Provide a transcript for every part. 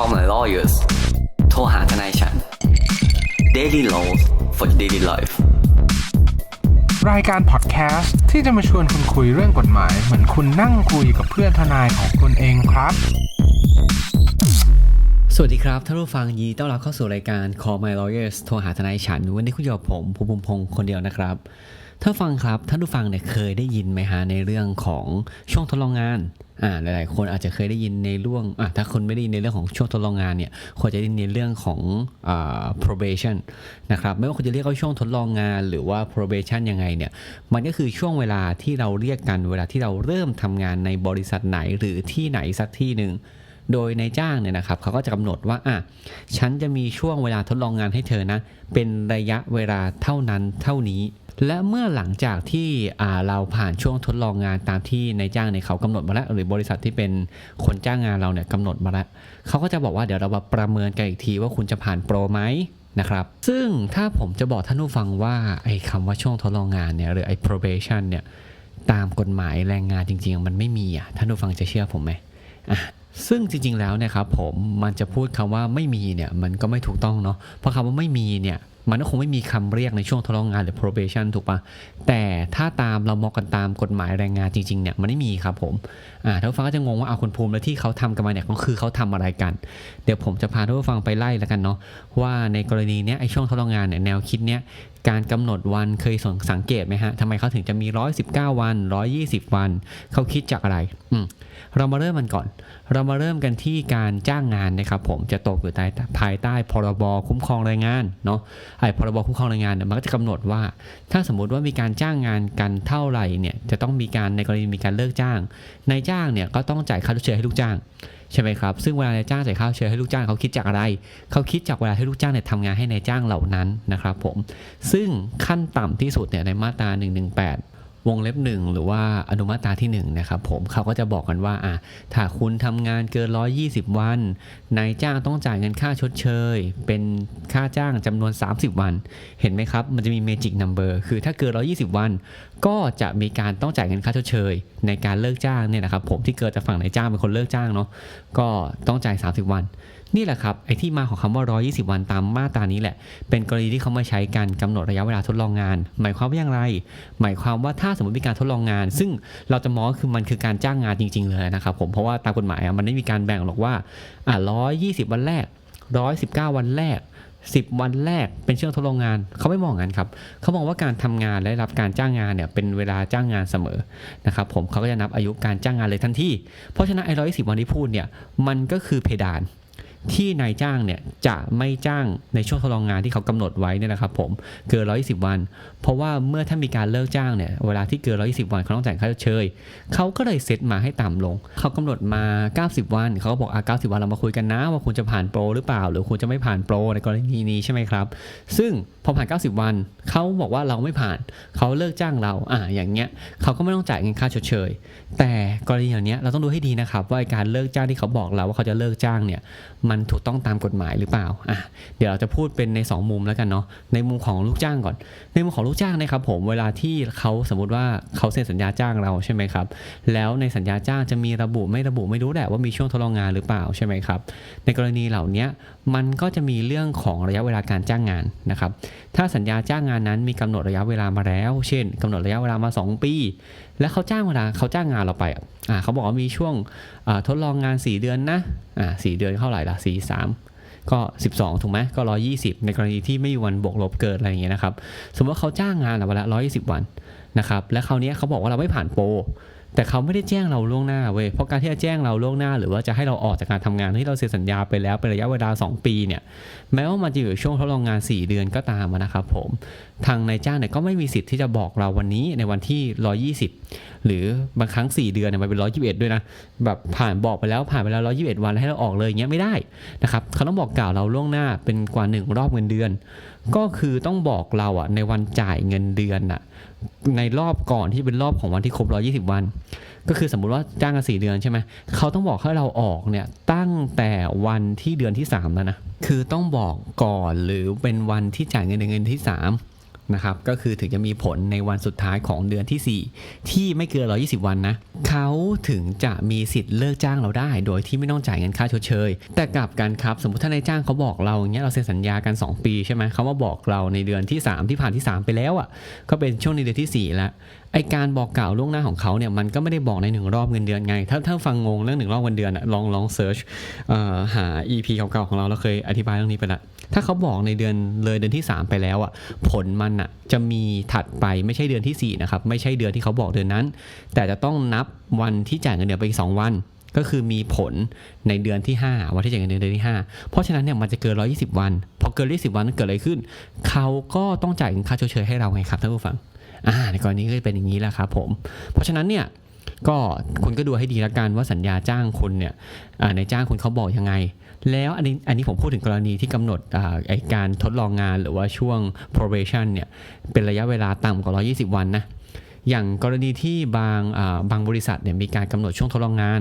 call my lawyers โทรหาทนายฉัน daily laws for daily life รายการพอดแคสต์ที่จะมาชวนคุณคุยเรื่องกฎหมาย เหมือนคุณนั่งคุยกับเพื่อนทนายของคุณเองครับ สวัสดีครับท่านผู้ฟังยินดีต้อนรับเข้าสู่รายการ Call My Lawyers โทรหาทนายฉัน วันนี้คุณอยู่กับผมภูมิพงศ์คนเดียวนะครับ ถ้าฟังครับท่านผู้ฟังเนี่ยเคยได้ยินไหมฮะในเรื่องของช่วงทดลองงาน อ่าหลายๆ คนอาจจะเคยได้ยินในเรื่องอะถ้าคนไม่ได้ยินในเรื่องของช่วงทดลองงานเนี่ยควรจะได้ยินในเรื่องของอ่า probation นะครับไม่ว่าคุณจะเรียกว่าช่วงทดลองงานหรือว่า probation ยังไงเนี่ยมันก็คือช่วงเวลาที่เราเรียกกันเวลาที่เราเริ่มทำงานในบริษัทไหนหรือที่ไหนสักที่หนึ่งโดยในจ้างเนี่ยนะครับเขาก็จะกำหนดว่าอะฉันจะมีช่วงเวลาทดลองงานให้เธอนะเป็นระยะเวลาเท่านั้นเท่านี้ และเมื่อหลังจากที่เราผ่านช่วงทดลองงานตามที่นายจ้างเนี่ยเขากำหนดมาแล้ว หรือบริษัทที่เป็นคนจ้างงานเราเนี่ยกำหนดมาแล้วเขาก็จะบอกว่าเดี๋ยวเรามาประเมินกันอีกทีว่าคุณจะผ่านโปรไหมนะครับ ซึ่งถ้าผมจะบอกท่านผู้ฟังว่าไอ้คำว่าช่วงทดลองงานเนี่ยหรือไอ้ probation เนี่ยตามกฎหมายแรงงานจริง ๆ มันไม่มีอะท่านผู้ฟังจะเชื่อผมไหมอะซึ่งจริง ๆ แล้วนะครับผมมันจะพูดคำว่าไม่มีเนี่ยมันก็ไม่ถูกต้องเนาะเพราะคำว่าไม่มีเนี่ย มันก็คงไม่มีคำเรียกในช่วงทดลองงานหรือ probation ถูกปะแต่ถ้าตามเรามองกันตามกฎหมายแรงงานจริงๆเนี่ยมันไม่มีครับผมอ่าท่านผู้ฟังก็จะงงว่าเอาคนภูมิแล้วที่เขาทำกันมาเนี่ยก็คือเขาทำอะไรกัน เดี๋ยวผมจะพาท่านผู้ฟังไปไล่แล้วกันเนาะว่าในกรณีเนี้ยไอช่วงทดลองงานเนี่ยแนวคิดเนี้ยการกำหนดวันเคยสังเกตไหมฮะทำไมเขาถึงจะมี 119 วัน 120 วัน เขาคิดจากอะไร อืมเรามาเริ่มมันก่อน เรามาเริ่มกันที่การจ้างงานนะครับผมจะตกอยู่ใต้ภายใต้พรบคุ้มครองแรงงานเนาะไอ้พรบคุ้มครองแรงงานเนี่ยมันก็จะกำหนดว่า ถ้าสมมติว่ามีการจ้างงานกันเท่าไหร่เนี่ยจะต้องมีการในกรณีมีการเลิกจ้างนายจ้างเนี่ยก็ต้องจ่ายค่าชดเชยให้ลูกจ้าง ใช่ไหมครับ ซึ่งเวลานายจ้างจ่ายค่าชดเชยให้ลูกจ้างเขาคิดจากอะไร เขาคิดจากเวลาที่ลูกจ้างเนี่ยทำงานให้นายจ้างเหล่านั้นนะครับผม ซึ่งขั้นต่ำที่สุดเนี่ยในมาตรา118 วงเล็บหนึ่งหรือว่าอนุมาตราที่1นะครับผมเขาก็จะบอกกันว่าอะถ้าคุณทำงานเกิน 120 วัน นายจ้างต้องจ่ายเงินค่าชดเชย เป็นค่าจ้างจำนวน 30 วัน เห็นไหมครับ มันจะมี Magic Number คือถ้าเกิน 120 วัน ก็จะมีการต้องจ่ายเงินค่าชดเชย ในการเลิกจ้างเนี่ยนะครับผมที่เกิดจากฝั่งนายจ้างเป็นคนเลิกจ้างเนาะก็ต้องจ่าย 30 วันนี่แหละครับไอ้ที่มาของคำว่า 120 วันตามมาตรานี้แหละ เป็นกรณีที่เขามาใช้การกำหนดระยะเวลาทดลองงาน หมายความว่าอย่างไร หมายความว่าถ้าสมมติมีการทดลองงาน ซึ่งเราจะมองคือมันคือการจ้างงานจริง ๆ เลยนะครับผมเพราะว่าตามกฎหมายมันไม่มีการแบ่งหรอกว่าอะ120วันแรก119วันแรก10วันแรกเป็นช่วงทดลองงานเขาไม่มองงั้นครับเขามองว่าการทำงานและรับการจ้างงานเนี่ยเป็นเวลาจ้างงานเสมอนะครับผมเขาก็จะนับอายุการจ้างงานเลยทันทีเพราะฉะนั้นไอ้ร้อยสิบวันที่พูดเนี่ยมันก็คือเพดาน ที่นายจ้างเนี่ยจะไม่จ้างในช่วงทดลองงานที่เขากำหนดไว้เนี่ยนะครับผมเกิน 120 วัน เพราะว่าเมื่อถ้ามีการเลิกจ้างเนี่ยเวลาที่เกิน 120 วันเขาต้องจ่ายค่าเชยเขาก็เลยเซตมาให้ต่ำลง เขากำหนดมา 90 วัน เขาก็บอกอะ90 วันเรามาคุยกันนะว่าคุณจะผ่านโปรหรือเปล่า หรือคุณจะไม่ผ่านโปรในกรณีนี้ใช่ไหมครับ ซึ่งพอผ่าน 90 วันเขาบอกว่าเราไม่ผ่านเขาเลิกจ้างเราอะอย่างเงี้ยเขาก็ไม่ต้องจ่ายเงินค่าชดเชย แต่กรณีอย่างเนี้ยเราต้องดูให้ดีนะครับว่าการเลิกจ้างที่เขาบอกเราว่าเขาจะเลิกจ้างเนี่ยมันถูกต้องตามกฎหมายหรือเปล่าอะเดี๋ยวเราจะพูดเป็นใน 2 มุมแล้วกันเนาะในมุมของลูกจ้างก่อน ในมุมของลูกจ้างนะครับผมเวลาที่เขาสมมติว่าเขาเซ็นสัญญาจ้างเราใช่ไหมครับแล้วในสัญญาจ้างจะมีระบุไม่ระบุไม่รู้แหละว่ามีช่วงทดลองงานหรือเปล่าใช่ไหมครับในกรณีเหล่านี้มันก็จะมีเรื่องของระยะเวลาการจ้างงานนะครับถ้าสัญญาจ้างงานนั้นมีกำหนดระยะเวลามาแล้ว เช่นกำหนดระยะเวลามา 2 ปี แล้วเขาจ้างเวลาเขาจ้างงานเราไปอะอ่าเขาบอกว่ามีช่วงทดลองงาน 4 เดือนนะอ่าสเดือนเท่าไหร่ละสี่สามก็ 12 ถูกไหมก็ 120 ในกรณีที่ไม่มีวันบวกลบเกิดอะไรอย่างเงี้ยนะครับ สมมติว่าเขาจ้างงานเราไปละ120 วันนะครับ และคราวนี้เขาบอกว่าเราไม่ผ่านโปร แต่เขาไม่ได้แจ้งเราล่วงหน้าเว้ยเพราะการที่จะแจ้งเราล่วงหน้า หรือว่าจะให้เราออกจากการทำงานที่เราเซ็นสัญญาไปแล้วเป็นระยะเวลา 2 ปีเนี่ยแม้ว่ามันจะอยู่ช่วงทดลองงาน 4 เดือนก็ตามนะครับผมทางนายจ้างเนี่ยก็ไม่มีสิทธิ์ที่จะบอกเราวันนี้ในวันที่ 120 หรือบางครั้ง 4 เดือนเนี่ยมันเป็น 121 ด้วยนะแบบผ่านบอกไปแล้วผ่านไปแล้ว 121 วันแล้วให้เราออกเลยเงี้ยไม่ได้นะครับเขาต้องบอกกล่าวเราล่วงหน้าเป็นกว่า 1 รอบเงินเดือน ก็คือต้องบอกเราอะในวันจ่ายเงินเดือนอะ ในรอบก่อนที่เป็นรอบของวันที่ครบร้อยี่สิบวัน ก็คือสมมุติว่าจ้างกันสี่เดือนใช่ไหมเขาต้องบอกให้เราออกเนี่ยตั้งแต่วันที่เดือนที่สามแล้วนะคือต้องบอกก่อนหรือเป็นวันที่จ่ายเงินในเงินที่สาม นะครับก็คือถึงจะมีผลในวันสุดท้ายของเดือนที่ 4 ที่ไม่เกิน 120 วันนะเขาถึงจะมีสิทธิ์เลิกจ้างเราได้ โดยที่ไม่ต้องจ่ายเงินค่าชดเชย แต่กลับกันครับ สมมติถ้านายจ้างเขาบอกเราอย่างเงี้ยเราเซ็นสัญญากัน 2 ปีใช่ไหมเขามาบอกเราในเดือนที่ 3 ที่ผ่านที่ 3 ไปแล้วอะก็เป็นช่วงในเดือนที่ 4 แล้วไอการบอกกล่าวล่วงหน้าของเขาเนี่ยมันก็ไม่ได้บอกในหนึ่งรอบเงินเดือนไง ถ้าถ้าฟังงงเรื่องหนึ่งรอบเงินเดือนอะลองลองเซิร์ชหา EP เก่าๆของเราเราเคยอธิบายเรื่องนี้ไปละ ถ้าเขาบอกในเดือนเลยเดือนที่ 3 ไปแล้วอะผลมันอะจะมีถัดไปไม่ใช่เดือนที่ 4 นะครับ ไม่ใช่เดือนที่เขาบอกเดือนนั้น แต่จะต้องนับวันที่จ่ายเงินเดือนไปอีก2วัน ก็คือมีผลในเดือนที่ 5 วันที่จ่ายเงินเดือนเดือนที่ 5 เพราะฉะนั้นเนี่ยมันจะเกิน 120 วัน พอเกิน 120วันมันเกิดอะไรขึ้น เขาก็ต้องจ่ายค่าชดเชยให้เราไงครับท่านผู้ฟังอ่าในกรณีก็เป็นอย่างนี้แหละครับผมเพราะฉะนั้นเนี่ย ก็คุณก็ดูให้ดีละกันว่าสัญญาจ้างคุณเนี่ยในจ้างคุณเขาบอกยังไง แล้วอันนี้อันนี้ผมพูดถึงกรณีที่กำหนดไอการทดลองงานหรือว่าช่วง probation เนี่ยเป็นระยะเวลาต่ำกว่า 120 วันนะอย่างกรณีที่บางบางบริษัทเนี่ยมีการกำหนดช่วงทดลองงาน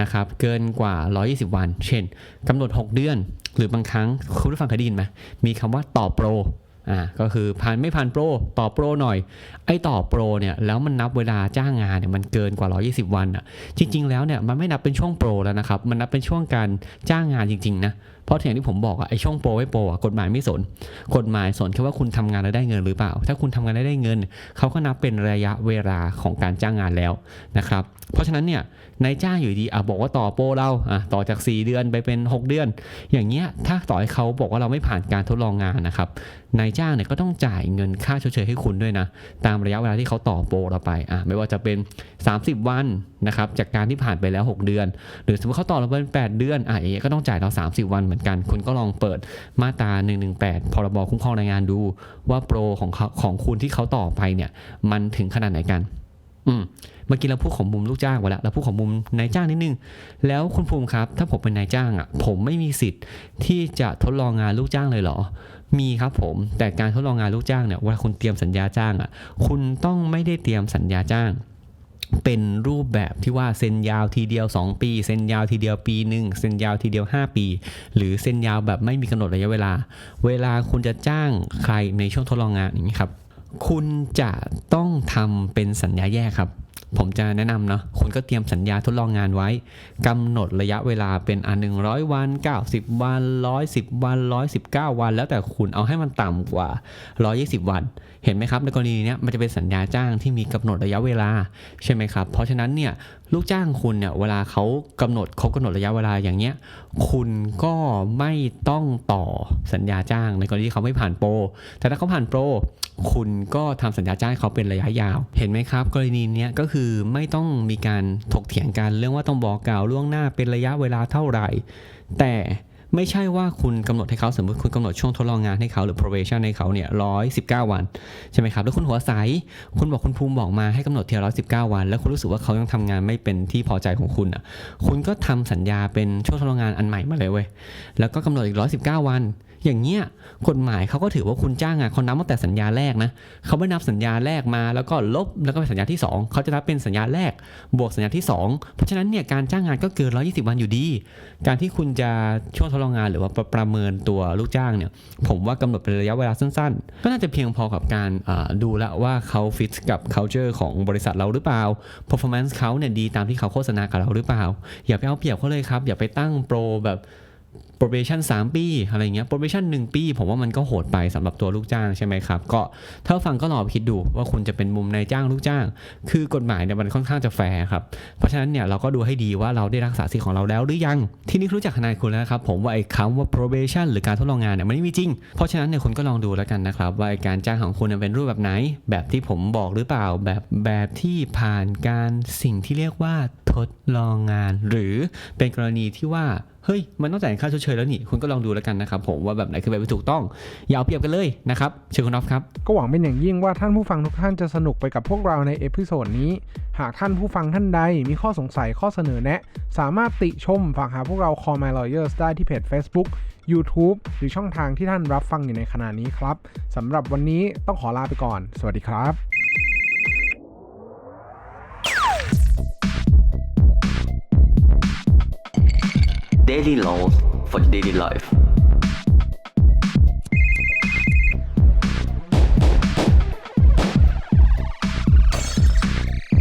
นะครับเกินกว่า 120 วัน เช่นกำหนด 6 เดือน หรือบางครั้งคุณผู้ฟังเคยได้ยินไหมมีคำว่าต่อโปร อ่าก็คือผ่านไม่ผ่านโปรต่อโปรหน่อย ไอ้ต่อโปรเนี่ยแล้วมันนับเวลาจ้างงานเนี่ยมันเกินกว่า 120 วันอะจริง ๆ แล้วเนี่ยมันไม่นับเป็นช่วงโปรแล้วนะครับ มันนับเป็นช่วงการจ้างงานจริง ๆ นะ เพราะอย่างที่ผมบอกอะไอ้ช่วงโปรไม่โปรอะกฎหมายไม่สน กฎหมายสนแค่ว่าคุณทำงานแล้วได้เงินหรือเปล่า ถ้าคุณทำงานแล้วได้เงินเขาก็นับเป็นระยะเวลาของการจ้างงานแล้วนะครับเพราะฉะนั้นเนี่ยนายจ้างอยู่ดีอะบอกว่าต่อโปรเราอะต่อจาก 4 เดือนไปเป็น 6 เดือน อย่างเงี้ยถ้าต่อให้เขาบอกว่าเราไม่ผ่านการทดลองงานนะครับนายจ้างเนี่ยก็ต้องจ่ายเงินค่าชดเชยให้คุณด้วยนะ ตามระยะเวลาที่เขาต่อโปรเราไปอะไม่ว่าจะเป็น 30 วันนะครับจากการที่ผ่านไปแล้ว 6 เดือน หรือสมมติเขาต่อเราเป็น 8 เดือนอะอย่างเงี้ยก็ต้องจ่ายเรา 30 วันเหมือนกัน คุณก็ลองเปิดมาตรา 118 พรบคุ้มครองแรงงานดูว่าโปรของเขาของคุณที่เขาต่อไปเนี่ยมันถึงขนาดไหนกันอืมเมื่อกี้เราพูดของมุมลูกจ้างไปแล้วเราพูดของมุมนายจ้างนิดนึง แล้วคุณภูมิครับ ถ้าผมเป็นนายจ้างอะ ผมไม่มีสิทธิ์ที่จะทดลองงานลูกจ้างเลยเหรอ มีครับผม แต่การทดลองงานลูกจ้างเนี่ยเวลาคุณเตรียมสัญญาจ้างอะคุณต้องไม่ได้เตรียมสัญญาจ้างเป็นรูปแบบที่ว่าเซ็นยาวทีเดียว 2 ปี เซ็นยาวทีเดียวปีหนึ่งเซ็นยาวทีเดียว 5 ปี หรือเซ็นยาวแบบไม่มีกำหนดระยะเวลา เวลาคุณจะจ้างใครในช่วงทดลองงานอย่างนี้ครับ คุณจะต้องทำเป็นสัญญาแยกครับ ผมจะแนะนำเนาะคุณก็เตรียมสัญญาทดลองงานไว้กำหนดระยะเวลาเป็นอันหนึ่งร้อยวัน 90 วัน 110 วัน 119 วัน แล้วแต่คุณเอาให้มันต่ำกว่า 120 วัน เห็นไหมครับในกรณีนี้มันจะเป็นสัญญาจ้างที่มีกำหนดระยะเวลาใช่ไหมครับ เพราะฉะนั้นเนี่ยลูกจ้างคุณเนี่ยเวลาเขากำหนดเขากำหนดระยะเวลาอย่างเงี้ย คุณก็ไม่ต้องต่อสัญญาจ้างในกรณีที่เขาไม่ผ่านโปร แต่ถ้าเขาผ่านโปร คุณก็ทำสัญญาจ้างเขาเป็นระยะยาว เห็นไหมครับ กรณีเนี้ยก็คือไม่ต้องมีการถกเถียงกันเรื่องว่าต้องบอกกล่าวล่วงหน้าเป็นระยะเวลาเท่าไหร่ แต่ ไม่ใช่ว่าคุณกำหนดให้เขาสมมติคุณกำหนดช่วงทดลองงานให้เขาหรือ probation ให้เขาเนี่ยร้อยสิบเก้าวันใช่ไหมครับ แล้วคุณหัวใส คุณบอกคุณภูมิบอกมาให้กำหนดเทียร้อยสิบเก้าวัน แล้วคุณรู้สึกว่าเขายังทำงานไม่เป็นที่พอใจของคุณอะ คุณก็ทำสัญญาเป็นช่วงทดลองงานอันใหม่มาเลยเว้ย แล้วก็กำหนดอีกร้อยสิบเก้าวัน อย่างเงี้ยกฎหมายเขาก็ถือว่าคุณจ้างงานเขานับตั้งแต่สัญญาแรกนะเขาไม่นับสัญญาแรกมาแล้วก็ลบแล้วก็เป็นสัญญาที่ 2 เขาจะนับเป็นสัญญาแรก บวกสัญญาที่ 2 เพราะฉะนั้นเนี่ยการจ้างงานก็เกิน120 วันอยู่ดี การที่คุณจะช่วงทดลองงานหรือว่าประประเมินตัวลูกจ้างเนี่ยผมว่ากำหนดเป็นระยะเวลาสั้นๆ ก็น่าจะเพียงพอกับการดูแล้วว่าเขาฟิตกับ culture ของบริษัทเราหรือเปล่า performance เขาเนี่ยดีตามที่เขาโฆษณากับเราหรือเปล่า อย่าไปเอาเปรียบเขาเลยครับ อย่าไปตั้งโปรแบบ probation 3 ปีอะไรเงี้ย probation 1 ปี ผมว่ามันก็โหดไปสำหรับตัวลูกจ้างใช่ไหมครับ ก็ถ้าฟังก็ลองคิดดูว่าคุณจะเป็นมุมนายจ้างลูกจ้าง คือกฎหมายเนี่ยมันค่อนข้างจะแฟร์ครับ เพราะฉะนั้นเนี่ยเราก็ดูให้ดีว่าเราได้รักษาสิทธิของเราแล้วหรือยัง ที่นี้รู้จักทนายคุณแล้วครับ ผมว่าไอ้คำว่า probation หรือการทดลองงานเนี่ยมันไม่มีจริง เพราะฉะนั้นเนี่ยคุณก็ลองดูแล้วกันนะครับว่าไอ้การจ้างของคุณเป็นรูปแบบไหน แบบที่ผมบอกหรือเปล่า แบบแบบที่ผ่านการสิ่งที่เรียกว่าทดลองงาน หรือเป็นกรณีที่ว่า เฮ้ยมันต้องจ่ายค่าชดเชยแล้วนี่คุณก็ลองดูแล้วกันนะครับผมว่าแบบไหนคือแบบที่ถูกต้องอย่าเอาเปรียบกันเลยนะครับเชิญคุณน็อฟครับก็หวังเป็นอย่างยิ่งว่าท่านผู้ฟังทุกท่านจะสนุกไปกับพวกเราในเอพิโซดนี้ หากท่านผู้ฟังท่านใดมีข้อสงสัยข้อเสนอแนะ สามารถติชมฝากหาพวกเรา Call My Lawyers ได้ที่เพจ Facebook YouTube หรือช่องทางที่ท่านรับฟังอยู่ในขณะนี้ครับสำหรับวันนี้ต้องขอลาไปก่อน สวัสดีครับ daily laws for daily life.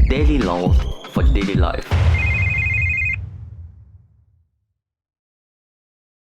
Daily laws for daily life.